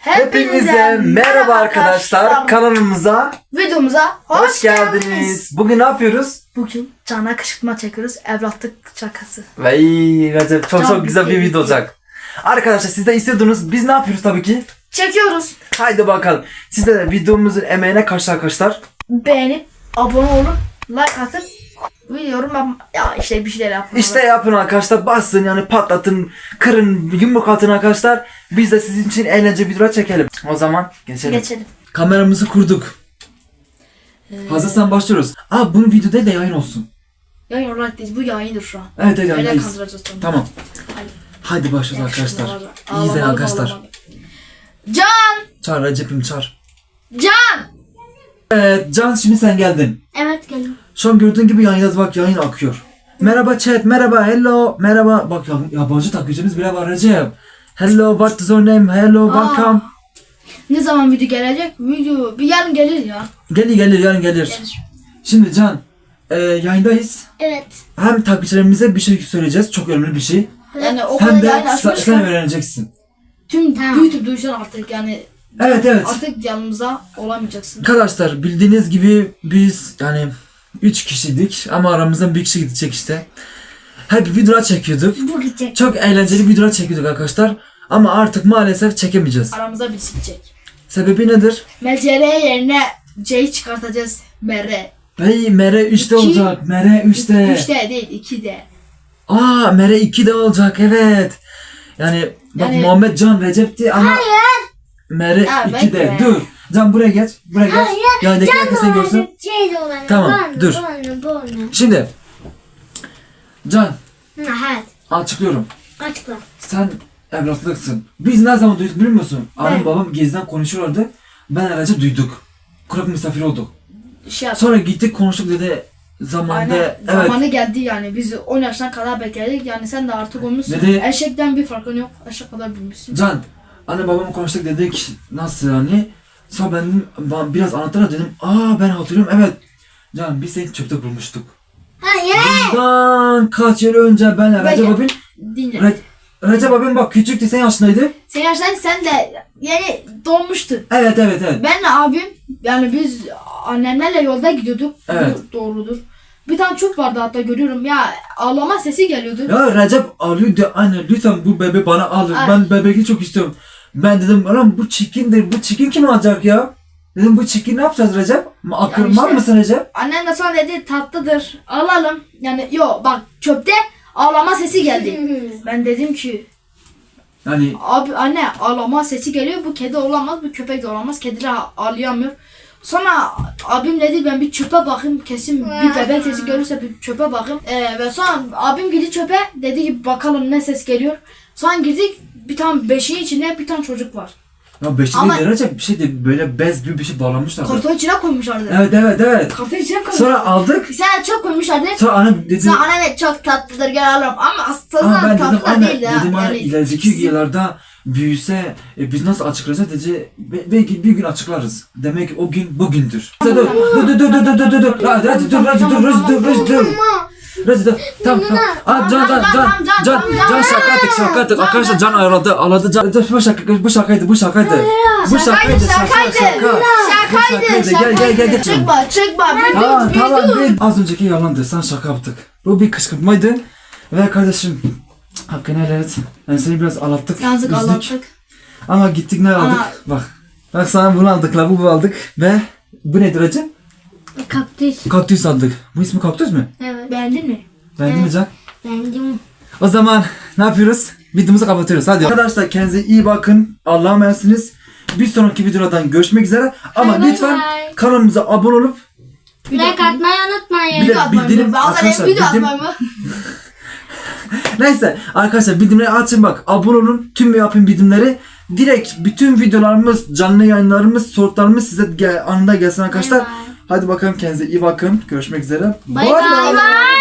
Hepinize merhaba arkadaşlar. Kanalımıza Videomuza hoş, hoş geldiniz. Bugün ne yapıyoruz? Bugün cana kışkırtma çekiyoruz. Evlatlık şakası. Vay Recep çok Can çok güzel bir video olacak. Arkadaşlar siz de istiyordunuz. Biz ne yapıyoruz tabii ki? Çekiyoruz. Haydi bakalım. Siz de videomuzun emeğine karşı arkadaşlar. Beğenip abone olup like atıp yorum yap- ya işte bir şeyler yapın. İşte yapın arkadaşlar. Basın yani patlatın. Kırın yumruk atın arkadaşlar. Biz de sizin için eğlence videolar çekelim. O zaman geçelim. geçelim. Kameramızı kurduk. Hazırsan başlıyoruz. Aa bunun video değil de yayın olsun. Yayın olarak değil bu yayındır şu an. Evet evet Öyle kandıracağız onu. Tamam. Hadi. Hadi başlıyoruz arkadaşlar. İyi izleyin arkadaşlar. ağlamalı. Can! Çağır Recep'im çağır. Can! Evet Can şimdi sen geldin. Evet gelin. Şu an gördüğün gibi yayındayız bak yayın akıyor. Merhaba chat, merhaba, hello, merhaba. Bak ya, yabancı takipçimiz bile var Recep. Hello, what is your name? Hello, Aa. welcome. Ne zaman video gelecek? Video bir yarın gelir ya. Gelir gelir yarın gelir. Gelir. Şimdi Can, e, yayındayız. Evet. Hem takipçilerimize bir şey söyleyeceğiz, çok önemli bir şey. Yani o kadar Hem de yayın sen açmışken öğreneceksin. tüm YouTube duysan artık yani Evet evet. artık yanımıza olamayacaksın. Arkadaşlar bildiğiniz gibi biz yani 3 kişiydik ama aramızdan bir kişi gidecek işte. Hep videolar çekiyorduk. Bu gidecek. Çok eğlenceli videolar çekiyorduk arkadaşlar. Ama artık maalesef çekemeyeceğiz. Aramıza birisi gidecek. Sebebi nedir? MCR yerine C'yi çıkartacağız. MR. Bey Mere 3'te İki. olacak. Mere 3'te. 3'te değil 2'de. Aa Mere 2'de olacak evet. Yani bak Yani- Muhammed Can Recep'ti ama Mere Ha, 2'de. bekle. Dur. Can buraya geç. Buraya geç. Yayındaki herkes seni görsün. Olanı. Tamam, bu dur. Bu onu. Şimdi Can Ha, evet. açıklıyorum. Açıkla. Sen evlatlıksın. Biz ne zaman duyduk biliyor musun? Ben- babam geziden konuşuyorlardı. Ben Recep duyduk. Kulak misafir olduk. Şey yap. Sonra gittik konuştuk dedi. Zamanda Aynen. evet. Zamanı geldi yani. Biz 10 yaşına kadar bekledik. Yani sen de artık olmuşsun. Dedi- Eşekten bir farkın yok. Eşek kadar büyümüşsün. Can, anne babamla konuştuk dedik nasıl yani? Sonra ben dedim, ben biraz anlatıra dedim. Aa ben hatırlıyorum evet. Can biz seni çöpte bulmuştuk. Hayır. Bundan kaç yıl önce ben Recep Ben- abim, Dinle. Re- Recep abim bak küçüktü sen yaşındaydı. Sen yaştan sen de yani doğmuştun. Evet evet evet. Benle abim yani biz annemlerle yolda gidiyorduk. Evet. Bu doğrudur. Bir tane çöp vardı hatta görüyorum ya ağlama sesi geliyordu. Ya Recep ağlıyor diyor anne lütfen bu bebe bana al. Ay. Ben bebekli çok istiyorum. Ben dedim lan bu çikindir. Bu çikin kim alacak ya? Dedim bu çikin ne yapacağız Recep? Akıl Yani var işte- mısın Recep? Annem de sonra dedi tatlıdır alalım. Yani yo bak çöpte ağlama sesi geldi. ben dedim ki Yani abi anne ağlama sesi geliyor bu kedi olamaz bu köpek de olamaz kediler ağlayamıyor. Sonra abim dedi ben bir çöpe bakayım kesin bir bebek sesi görürse bir çöpe bakayım. Ee, ve sonra abim girdi çöpe dedi ki bakalım ne ses geliyor. Sonra girdik tane beşiğin içinde bir tane çocuk var. ya beşli Ama- değil Recep bir şey de böyle bez gibi bir şey bağlamışlar. Karton içine koymuşlardı. Evet evet evet. Karton içine koymuşlardı. Sonra aldık. Sen çok koymuşlardı. Sonra annem dedi. Sonra anne çok tatlıdır gel alırım ama aslında Aa, ben tatlı dedim da anne değil ya. dedim anne Yani ilerideki yıllarda büyüse e, biz nasıl açıklayacağız dedi. Be- belki bir gün açıklarız. Demek ki o gün bugündür. Dur dur dur dur dur dur dur dur dur. Hadi hadi dur hadi dur hadi dur hadi dur. Hadi dur. Tamam tamam. Aa, can can can can can şaka ettik. Arkadaşlar can ağladı ağladı can. Bu şaka bu şakaydı bu şakaydı. Bu şakaydı şaka şakaydı. şaka. Şakaydı, Gel gel gel gel. Çıkma, çıkma. Tamam tamam Az önceki yalandı. Sen şaka yaptık. Bu bir kışkırtmaydı. Ve kardeşim hakkını helal et. Yani seni biraz ağlattık. Yazık üzdük. anlattık. Ama gittik ne aldık? Bak. Bak sana bunu aldık, labubu aldık. Ve bu nedir acı? Kaktüs. Kaktüs aldık. Bu ismi kaktüs mü? Evet. Beğendin mi? Beğendin mi Can? Beğendim. O zaman ne yapıyoruz? Videomuzu kapatıyoruz. Hadi. Arkadaşlar kendinize iyi bakın. Allah'a emanetsiniz. Bir sonraki videodan görüşmek üzere. Ama Bay bay lütfen bay. kanalımıza abone olup Like atmayı unutmayın. Bir de bildirim- arkadaşlar, video bildirim-? Neyse arkadaşlar bildirimleri açın bak abone olun tüm yapın bildirimleri direkt bütün videolarımız canlı yayınlarımız sorularımız size gel, anında gelsin arkadaşlar. Bay bay. Hadi bakalım kendinize iyi bakın görüşmek üzere. Bay bay.